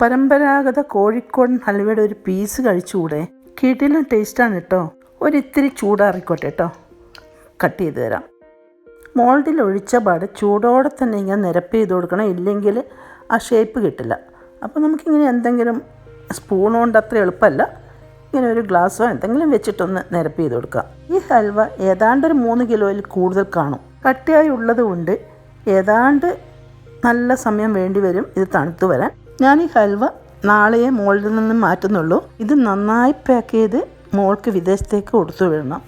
പരമ്പരാഗത കോഴിക്കോടൻ ഹൽവയുടെ ഒരു പീസ് കഴിച്ചുകൂടെ? കിടിലും ടേസ്റ്റാണ് കേട്ടോ ഒരിത്തിരി ചൂടാറിക്കോട്ടെ കേട്ടോ കട്ട് ചെയ്ത് തരാം. മോൾഡിൽ ഒഴിച്ച പാട് ചൂടോടെ തന്നെ ഇങ്ങനെ നിരപ്പ് ചെയ്ത് കൊടുക്കണം. ഇല്ലെങ്കിൽ ആ ഷേപ്പ് കിട്ടില്ല. അപ്പോൾ നമുക്കിങ്ങനെ എന്തെങ്കിലും സ്പൂൺ കൊണ്ട് അത്ര എളുപ്പമല്ല. ഇങ്ങനെ ഒരു ഗ്ലാസ്സോ എന്തെങ്കിലും വെച്ചിട്ടൊന്ന് നിരപ്പ് ചെയ്ത് കൊടുക്കാം. ഈ ഹൽവ ഏതാണ്ട് ഒരു മൂന്ന് കിലോയിൽ കൂടുതൽ കാണും. കട്ടിയായി ഉള്ളത് കൊണ്ട് ഏതാണ്ട് നല്ല സമയം വേണ്ടി വരും ഇത് തണുത്തു വരാൻ. ഞാൻ ഈ ഹൽവ നാളെയെ മോളിൽ നിന്ന് മാറ്റുന്നുള്ളൂ. ഇത് നന്നായി പാക്ക് ചെയ്ത് മോൾക്ക് വിദേശത്തേക്ക് കൊടുത്തു വിടണം.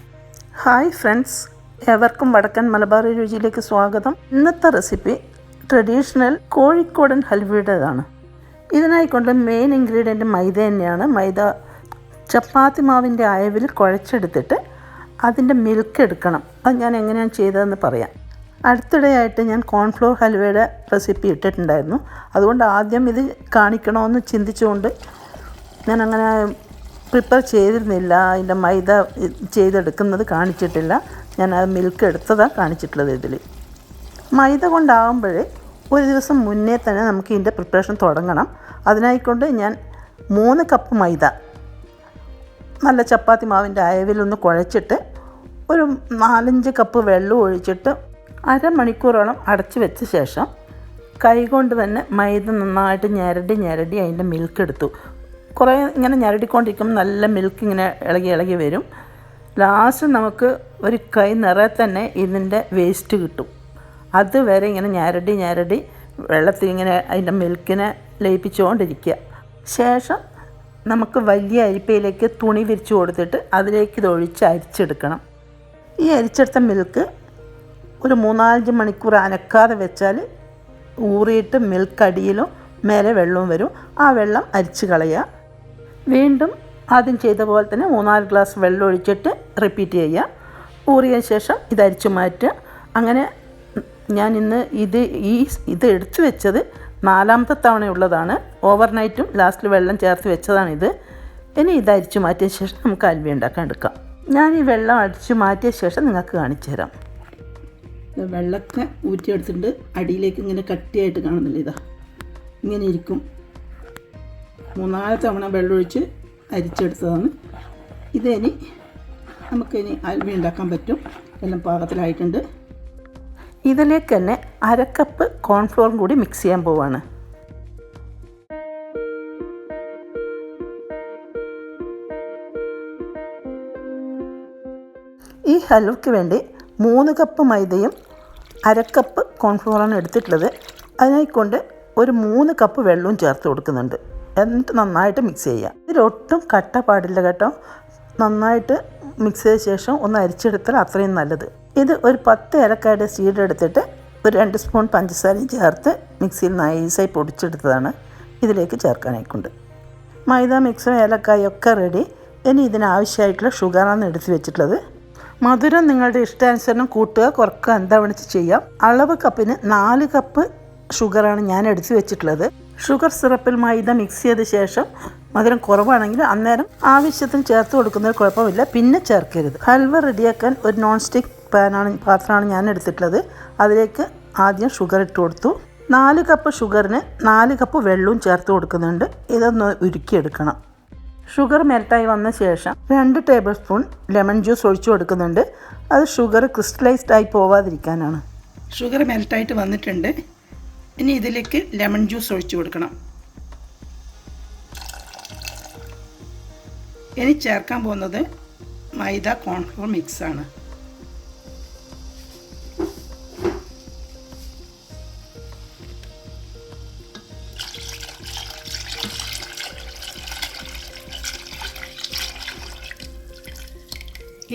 ഹായ് ഫ്രണ്ട്സ് എവർക്കും വടക്കൻ മലബാർ രുചിയിലേക്ക് സ്വാഗതം. ഇന്നത്തെ റെസിപ്പി ട്രഡീഷണൽ കോഴിക്കോടൻ ഹൽവയുടേതാണ്. ഇതിനായിക്കൊണ്ട് മെയിൻ ഇൻഗ്രീഡിയന്റ് മൈദ തന്നെയാണ്. മൈദ ചപ്പാത്തി മാവിന്റെ അയവിൽ കുഴച്ചെടുത്തിട്ട് അതിന്റെ മിൽക്ക് എടുക്കണം. അത് ഞാൻ എങ്ങനെയാണ് ചെയ്തതെന്ന് പറയാം. അടുത്തിടെയായിട്ട് ഞാൻ കോൺഫ്ലോർ ഹൽവയുടെ റെസിപ്പി ഇട്ടിട്ടുണ്ടായിരുന്നു. അതുകൊണ്ട് ആദ്യം ഇത് കാണിക്കണമെന്ന് ചിന്തിച്ചുകൊണ്ട് ഞാൻ അങ്ങനെ പ്രിപ്പയർ ചെയ്തിരുന്നില്ല. അതിന്റെ മൈദ ചെയ്തെടുക്കുന്നത് കാണിച്ചിട്ടില്ല. ഞാൻ ആ മിൽക്ക് എടുത്തതാണ് കാണിച്ചിട്ടുള്ളത് ഇതിൽ മൈദ കൊണ്ടാകുമ്പോൾ ഒരു ദിവസം മുന്നേ തന്നെ നമുക്ക് ഇതിന്റെ പ്രിപ്പറേഷൻ തുടങ്ങണം. അതിനായിക്കൊണ്ട് ഞാൻ മൂന്ന് കപ്പ് മൈദ നല്ല ചപ്പാത്തി മാവിന്റെ അയവിലൊന്ന് കുഴച്ചിട്ട് ഒരു നാലഞ്ച് കപ്പ് വെള്ളം ഒഴിച്ചിട്ട് അരമണിക്കൂറോളം അടച്ചു വെച്ച ശേഷം കൈകൊണ്ട് തന്നെ മൈദ നന്നായിട്ട് ഞരടി ഞരടി അതിന്റെ മിൽക്ക് എടുത്തു. കുറേ ഇങ്ങനെ ഞരടിക്കൊണ്ടിരിക്കുമ്പോൾ നല്ല മിൽക്ക് ഇങ്ങനെ ഇളകി ഇളകി വരും. ലാസ്റ്റ് നമുക്ക് ഒരു കൈ നിറയെ തന്നെ ഇതിന്റെ വേസ്റ്റ് കിട്ടും. അതുവരെ ഇങ്ങനെ ഞരടി ഞരടി വെള്ളത്തിൽ ഇങ്ങനെ അതിന്റെ മിൽക്കിനെ ലയിപ്പിച്ചുകൊണ്ടിരിക്കുക. ശേഷം നമുക്ക് വലിയ അരിപ്പയിലേക്ക് തുണി വിരിച്ചു കൊടുത്തിട്ട് അതിലേക്ക് ഇത് ഒഴിച്ച് അരിച്ചെടുക്കണം. ഈ അരിച്ചെടുത്ത മിൽക്ക് ഒരു മൂന്നാലഞ്ച് മണിക്കൂർ അനക്കാതെ വെച്ചാൽ ഊറിയിട്ട് മിൽക്ക് അടിയിലും മേലെ വെള്ളവും വരും. ആ വെള്ളം അരിച്ച് കളയുക. വീണ്ടും ആദ്യം ചെയ്ത പോലെ തന്നെ മൂന്നാൽ ഗ്ലാസ് വെള്ളം ഒഴിച്ചിട്ട് റിപ്പീറ്റ് ചെയ്യുക. ഊറിയ ശേഷം ഇത് അരിച്ചു മാറ്റുക. അങ്ങനെ ഞാൻ ഇന്ന് ഇത് ഈ ഇത് എടുത്തു വെച്ചത് നാലാമത്തെ തവണയുള്ളതാണ്. ഓവർനൈറ്റും ലാസ്റ്റിൽ വെള്ളം ചേർത്ത് വെച്ചതാണിത്. ഇനി ഇത് അരിച്ചു മാറ്റിയ ശേഷം നമുക്ക് അൽവി ഉണ്ടാക്കാൻ എടുക്കാം. ഞാൻ ഈ വെള്ളം അടിച്ചു മാറ്റിയ ശേഷം നിങ്ങൾക്ക് കാണിച്ചു തരാം വെള്ളമൊക്കെ ഊറ്റിയെടുത്തിട്ടുണ്ട്. അടിയിലേക്ക് ഇങ്ങനെ കട്ടിയായിട്ട് കാണുന്നില്ല ഇതാ. ഇങ്ങനെ ഇരിക്കും. മൂന്നാൽ തവണ വെള്ളമൊഴിച്ച് അരിച്ചെടുത്തതാണ്. ഇതിനി നമുക്കിനി അൽവ ഉണ്ടാക്കാൻ പറ്റും. എല്ലാം പാകത്തിലായിട്ടുണ്ട്. ഇതിലേക്ക് തന്നെ അരക്കപ്പ് കോൺഫ്ലോറും കൂടി മിക്സ് ചെയ്യാൻ പോവാണ്. ഈ ഹലുവയ്ക്ക് വേണ്ടി മൂന്ന് കപ്പ് മൈദയും അരക്കപ്പ് കോൺഫ്ലോറാണ് എടുത്തിട്ടുള്ളത്. അതിനായിക്കൊണ്ട് ഒരു മൂന്ന് കപ്പ് വെള്ളവും ചേർത്ത് കൊടുക്കുന്നുണ്ട്. എന്നിട്ട് നന്നായിട്ട് മിക്സ് ചെയ്യുക ഇതിലൊട്ടും കട്ട പാടില്ല കേട്ടോ. നന്നായിട്ട് മിക്സ് ചെയ്ത ശേഷം ഒന്ന് അരിച്ചെടുത്താൽ അത്രയും നല്ലത്. ഇത് ഒരു പത്ത് ഏലക്കായുടെ സീഡ് എടുത്തിട്ട് ഒരു രണ്ട് സ്പൂൺ പഞ്ചസാരയും ചേർത്ത് മിക്സിയിൽ നൈസായി പൊടിച്ചെടുത്തതാണ്. ഇതിലേക്ക് ചേർക്കാനായിക്കൊണ്ട്. മൈദ മിക്സും ഏലക്കായും ഒക്കെ റെഡി ഇനി ഇതിനാവശ്യമായിട്ടുള്ള ഷുഗറാണ് എടുത്ത് വെച്ചിട്ടുള്ളത്. മധുരം നിങ്ങളുടെ ഇഷ്ടാനുസരണം കൂട്ടുക കുറക്കുക എന്താ വേണിച്ച് ചെയ്യാം. അളവ് കപ്പിന് നാല് കപ്പ് ഷുഗറാണ് ഞാൻ എടുത്തു വെച്ചിട്ടുള്ളത്. ഷുഗർ സിറപ്പിൽ മൈദ മിക്സ് ചെയ്ത ശേഷം മധുരം കുറവാണെങ്കിൽ അന്നേരം ആവശ്യത്തിന് ചേർത്ത് കൊടുക്കുന്നതിൽ കുഴപ്പമില്ല. പിന്നെ ചേർക്കരുത്. ഹൽവ റെഡിയാക്കാൻ ഒരു നോൺ സ്റ്റിക്ക് പാനാണ് പാത്രമാണ് ഞാൻ എടുത്തിട്ടുള്ളത്. അതിലേക്ക് ആദ്യം ഷുഗർ ഇട്ട് കൊടുത്തു. നാല് കപ്പ് ഷുഗറിന് നാല് കപ്പ് വെള്ളവും ചേർത്ത് കൊടുക്കുന്നുണ്ട്. ഇതൊന്ന് ഉരുക്കിയെടുക്കണം. ഷുഗർ മെൽട്ടായി വന്ന ശേഷം രണ്ട് ടേബിൾ സ്പൂൺ ലെമൺ ജ്യൂസ് ഒഴിച്ചു കൊടുക്കുന്നുണ്ട്. അത് ഷുഗർ ക്രിസ്റ്റലൈസ്ഡ് ആയി പോവാതിരിക്കാനാണ്. ഷുഗർ മെൽട്ടായിട്ട് വന്നിട്ടുണ്ട്. ഇനി ഇതിലേക്ക് ലെമൺ ജ്യൂസ് ഒഴിച്ചു കൊടുക്കണം. ഇനി ചേർക്കാൻ പോകുന്നത് മൈദ കോൺഫ്ലോർ മിക്സാണ്.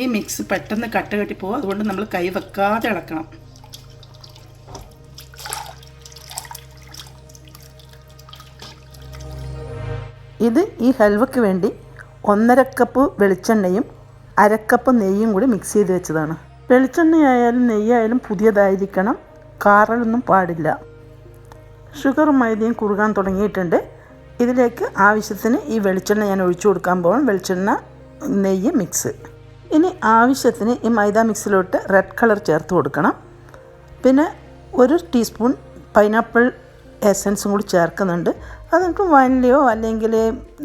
ഈ മിക്സ് പെട്ടെന്ന് കട്ട കെട്ടി പോകും അതുകൊണ്ട് നമ്മൾ കൈ വെക്കാതെ ഇളക്കണം ഇത് ഈ ഹൽവയ്ക്ക് വേണ്ടി ഒന്നര കപ്പ് വെളിച്ചെണ്ണയും അരക്കപ്പ് നെയ്യും കൂടി മിക്സ് ചെയ്ത് വെച്ചതാണ്. വെളിച്ചെണ്ണയായാലും നെയ്യായാലും പുതിയതായിരിക്കണം. കാറലൊന്നും പാടില്ല. ഷുഗർ മൈദയും കുറുകാൻ തുടങ്ങിയിട്ടുണ്ട്. ഇതിലേക്ക് ആവശ്യത്തിന് ഈ വെളിച്ചെണ്ണ ഞാൻ ഒഴിച്ചു കൊടുക്കാൻ പോകണം വെളിച്ചെണ്ണ നെയ്യ് മിക്സ് ഇനി ആവശ്യത്തിന് ഈ മൈദ മിക്സിലോട്ട് റെഡ് കളർ ചേർത്ത് കൊടുക്കണം. പിന്നെ ഒരു ടീസ്പൂൺ പൈനാപ്പിൾ എസൻസും കൂടി ചേർക്കുന്നുണ്ട്. അത് നിങ്ങൾക്ക് വനിലയോ അല്ലെങ്കിൽ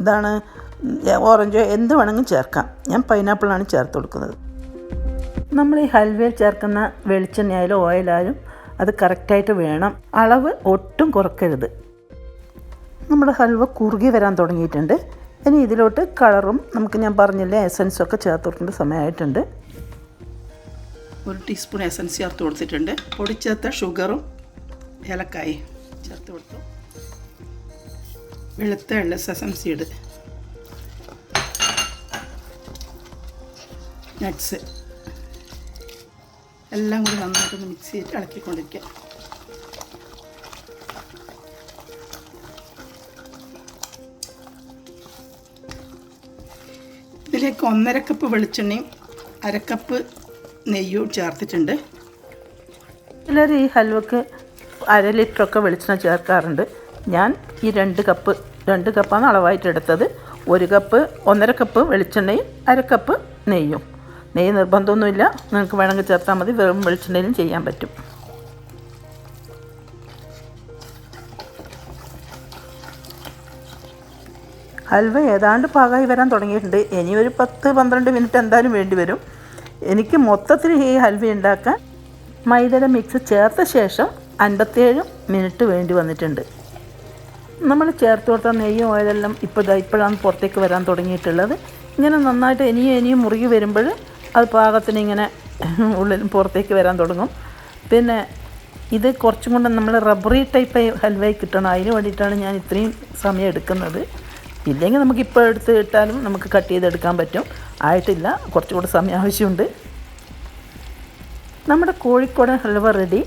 ഇതാണ് ഓറഞ്ചോ എന്ത് വേണമെങ്കിലും ചേർക്കാം. ഞാൻ പൈനാപ്പിളാണ് ചേർത്ത് കൊടുക്കുന്നത്. നമ്മൾ ഈ ഹൽവയിൽ ചേർക്കുന്ന വെളിച്ചെണ്ണയായാലും ഓയിലായാലും അത് കറക്റ്റായിട്ട് വേണം. അളവ് ഒട്ടും കുറക്കരുത്. നമ്മുടെ ഹൽവ കുറുകി വരാൻ തുടങ്ങിയിട്ടുണ്ട്. ഇനി ഇതിലോട്ട് കളറും നമുക്ക് ഞാൻ പറഞ്ഞില്ലേ എസൻസും ഒക്കെ ചേർത്ത് കൊടുക്കേണ്ട സമയമായിട്ടുണ്ട്. ഒരു ടീസ്പൂൺ എസൻസ് ചേർത്ത് കൊടുത്തിട്ടുണ്ട്. പൊടിച്ചേർത്ത ഷുഗറും ഏലക്കായി ചേർത്ത് കൊടുത്തു. വെളുത്ത എള്ള സെസം സീഡ് എല്ലാം കൂടി നന്നായിട്ടൊന്ന് മിക്സ് ചെയ്തിട്ട് ഇളക്കിക്കൊണ്ടിരിക്കുക. ഇതിലേക്ക് ഒന്നര കപ്പ് വെളിച്ചെണ്ണയും അരക്കപ്പ് നെയ്യും ചേർത്തിട്ടുണ്ട്. ചിലർ ഈ ഹൽവക്ക് അര ലിറ്ററൊക്കെ വെളിച്ചെണ്ണ ചേർക്കാറുണ്ട്. ഞാൻ ഈ രണ്ട് കപ്പ് രണ്ട് കപ്പാണ് അളവായിട്ട് എടുത്തത്. ഒരു കപ്പ് ഒന്നര കപ്പ് വെളിച്ചെണ്ണയും അര കപ്പ് നെയ്യും. നെയ്യ് നിർബന്ധമൊന്നുമില്ല. നിങ്ങൾക്ക് വേണമെങ്കിൽ ചേർത്താൽ മതി. വെറും വെളിച്ചെണ്ണയിലും ചെയ്യാൻ പറ്റും. ഹൽവ ഏതാണ്ട് പാകമായി വരാൻ തുടങ്ങിയിട്ടുണ്ട്. ഇനി ഒരു പത്ത് പന്ത്രണ്ട് മിനിറ്റ് എന്തായാലും വേണ്ടി വരും. എനിക്ക് മൊത്തത്തിൽ ഈ ഹൽവ ഉണ്ടാക്കാൻ മൈദയുടെ മിക്സ് ചേർത്ത ശേഷം അൻപത്തേഴ് മിനിറ്റ് വേണ്ടി വന്നിട്ടുണ്ട്. നമ്മൾ ചേർത്ത് കൊടുത്ത നെയ്യും ഓയിലെല്ലാം ഇപ്പോൾ ഇപ്പോഴാണ് പുറത്തേക്ക് വരാൻ തുടങ്ങിയിട്ടുള്ളത്. ഇങ്ങനെ നന്നായിട്ട് ഇനിയും ഇനിയും മുറുകി വരുമ്പോൾ അത് പാകത്തിന് ഇങ്ങനെ ഉള്ളിൽ പുറത്തേക്ക് വരാൻ തുടങ്ങും. പിന്നെ ഇത് കുറച്ചും കൂടെ നമ്മൾ റബ്ബറി ടൈപ്പ് ഹൽവയായി കിട്ടണം. അതിന് വേണ്ടിയിട്ടാണ് ഞാൻ ഇത്രയും സമയം എടുക്കുന്നത്. ഇല്ലെങ്കിൽ നമുക്ക് ഇപ്പോൾ എടുത്ത് ഇട്ടാലും നമുക്ക് കട്ട് ചെയ്തെടുക്കാൻ പറ്റും. ആയിട്ടില്ല കുറച്ചുകൂടെ സമയം ആവശ്യമുണ്ട്. നമ്മുടെ കോഴിക്കോടൻ ഹൽവ റെഡി.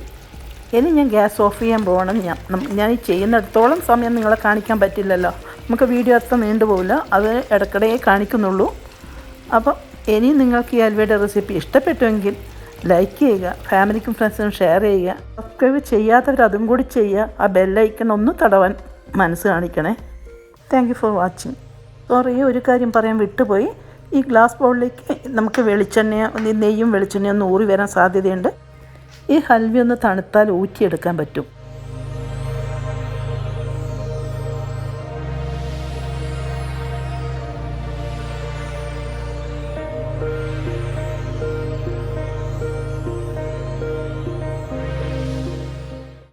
ഇനി ഞാൻ ഗ്യാസ് ഓഫ് ചെയ്യാൻ പോകണം ഞാൻ ഞാൻ ഈ ചെയ്യുന്നിടത്തോളം സമയം നിങ്ങളെ കാണിക്കാൻ പറ്റില്ലല്ലോ. നമുക്ക് വീഡിയോ അത്ര നീണ്ടുപോകില്ല അത് ഇടയ്ക്കിടെ കാണിക്കുന്നുള്ളൂ. അപ്പം ഇനി നിങ്ങൾക്ക് ഈ അൽവയുടെ റെസിപ്പി ഇഷ്ടപ്പെട്ടുവെങ്കിൽ ലൈക്ക് ചെയ്യുക ഫാമിലിക്കും ഫ്രണ്ട്സിനും ഷെയർ ചെയ്യുക സബ്സ്ക്രൈബ് ചെയ്യാത്തവർ അതും കൂടി ചെയ്യുക ആ ബെല്ലൈക്കൺ ഒന്ന് തടവാൻ മനസ്സ് കാണിക്കണേ. Thank you for watching sorry ഒരു കാര്യം പറയാൻ വിട്ടുപോയി. ഈ ഗ്ലാസ് ബൗളിലേക്ക് നമുക്ക് വെളിച്ചെണ്ണയോ നെയ്യും വെളിച്ചെണ്ണയോ ഒന്ന് ഊറി വരാൻ സാധ്യതയുണ്ട്. ഈ ഹൽവി ഒന്ന് തണുത്താൽ ഊറ്റിയെടുക്കാൻ പറ്റും.